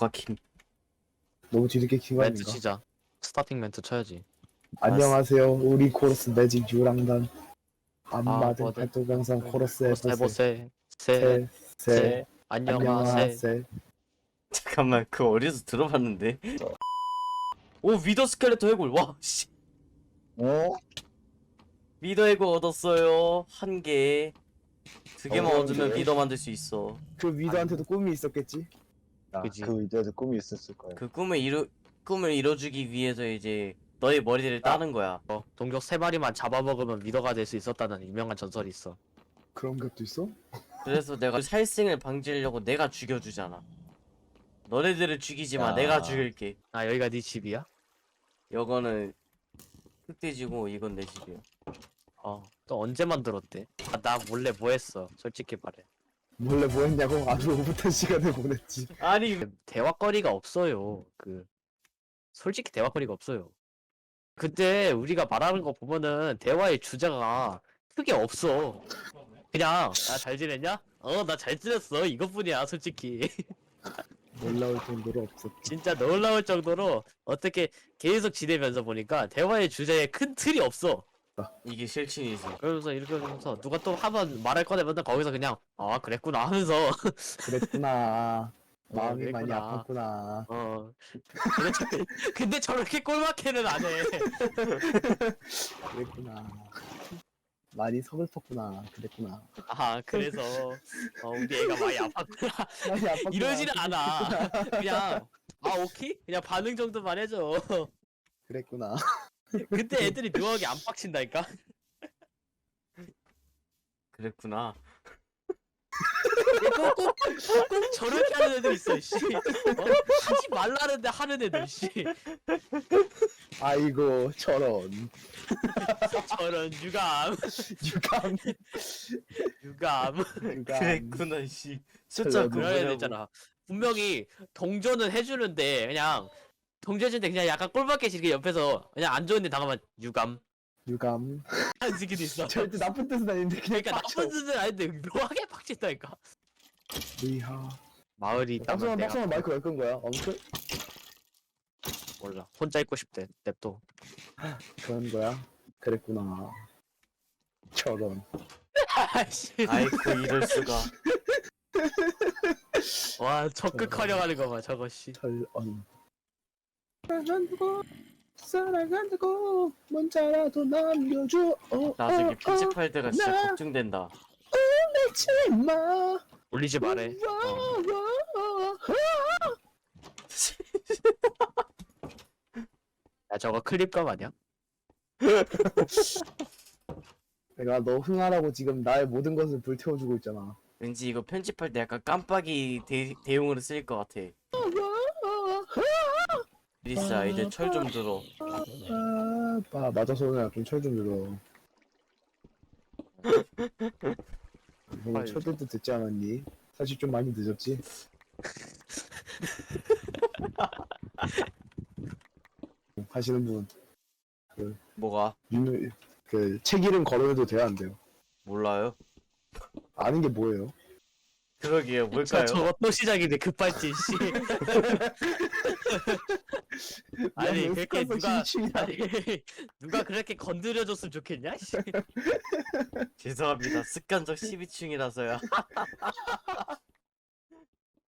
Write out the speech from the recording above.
누가 킴? 너무 뒤늦게 킨거 멘트 아닌가? 치자. 스타팅 멘트 쳐야지. 안녕하세요. 우리 코러스 매직 유랑단 아, 안마든 뭐든. 활동강상 코러스 해보세 해보세. 세. 세 세. 안녕하세. 안녕하세 잠깐만 그거 어디서 들어봤는데? 오 위더 스켈레토 해골 와 씨. 어? 위더 해골 얻었어요 한 개. 두 개만 어, 얻으면 그래. 위더 만들 수 있어. 그 위도한테도 꿈이 있었겠지? 야, 그지. 그 이제도 꿈이 있었을 거야. 그 꿈을 이루 꿈을 이뤄주기 위해서 이제 너의 머리를 따는 거야. 어, 동족 세 마리만 잡아먹으면 위더가 될 수 있었다는 유명한 전설이 있어. 그런 것도 있어? 그래서 내가 살생을 방지하려고 내가 죽여주잖아. 너네들을 죽이지 마. 야. 내가 죽일게. 아 여기가 네 집이야? 이거는 흑돼지고 이건 내 집이야. 어. 또 언제 만들었대? 아, 나 몰래 뭐 했어? 솔직히 말해. 몰래 뭐 했냐고 아주 오붓한 시간을 보냈지 아니 대화거리가 없어요. 그 솔직히 대화거리가 없어요. 그때 우리가 말하는 거 보면은 대화의 주제가 크게 없어. 그냥 나 잘 지냈냐? 어 나 잘 지냈어 이것뿐이야 솔직히 놀라울 정도로 없었지 진짜 놀라울 정도로 어떻게 계속 지내면서 보니까 대화의 주제에 큰 틀이 없어. 이게 실친이지. 그러면서 이렇게 하면서 누가 또 한 번 말할 거냐면 거기서 그냥 아 그랬구나 하면서. 그랬구나. 마음이 어, 많이 그랬구나. 아팠구나. 어. 근데, 저, 근데 저렇게 꼴막해는 안 해. 그랬구나. 많이 서글펐구나. 그랬구나. 아 그래서 어, 우리 애가 많이 아팠구나. 많이 아팠구나. 이러지는 않아. 그냥 아 오케이? 그냥 반응 정도만 해줘. 그랬구나 그때 애들이 묘하게 안 빡친다니까? 그랬구나. 꼭, 꼭, 꼭 저렇게 하는 애들 있어 씨. 어? 하지 말라는데 하는 애들 씨. 아이고 저런. 저런 유감. 유감. 유감. 유감. 그랬구나 씨. 그 애들 뭐냐고. 있잖아. 분명히 동조는 해주는데 그냥 동조해주는데 그냥 약간 꼴밖에 지게 옆에서 그냥 안 좋은데 당하면 유감. 유감. 하는 새끼도 있어. 절대 나쁜 뜻은 아닌데 그냥 그러니까 빡쳐. 나쁜 뜻은 아닌데 묘하게 빡친다니까. 의하. 마을이 있다면 내가 박성원 마이크 왜 끈 거야? 엄청 몰라. 혼자 있고 싶대 냅둬. 그런 거야? 그랬구나. 저런. 아이씨. 아이고 이럴 수가. 와 적극하려 하는 거봐 저거 씨. 철언 사랑한다고 사랑한다고 문자라도 남겨줘 어, 나중에 어, 어, 편집할 때가 진짜 나- 걱정된다. 잊지 마 울리지 말해 와. 야 저거 클립감 아니야? 내가 너 흥하라고 지금 나의 모든 것을 불태워주고 있잖아 왠지 이거 편집할 때 약간 깜빡이 대, 대용으로 쓰일 것 같아. 리사 이제 철 좀 들어. 아, 아 맞아 소은아 좀철좀 들어 아유. 철들도 듣지 않았니? 사실 좀 많이 늦었지? 하시는 분 뭐가? 유명 그 책 이름 걸어도 돼요 안 돼요? 몰라요? 아는 게 뭐예요? 그러게요. 저, 뭘까요? 저거 또 시작이네 급발진 씨 아니 야, 그렇게 습관성 누가. 아니 누가 그렇게 건드려줬으면 좋겠냐 씨 죄송합니다. 습관적 12층이라서요.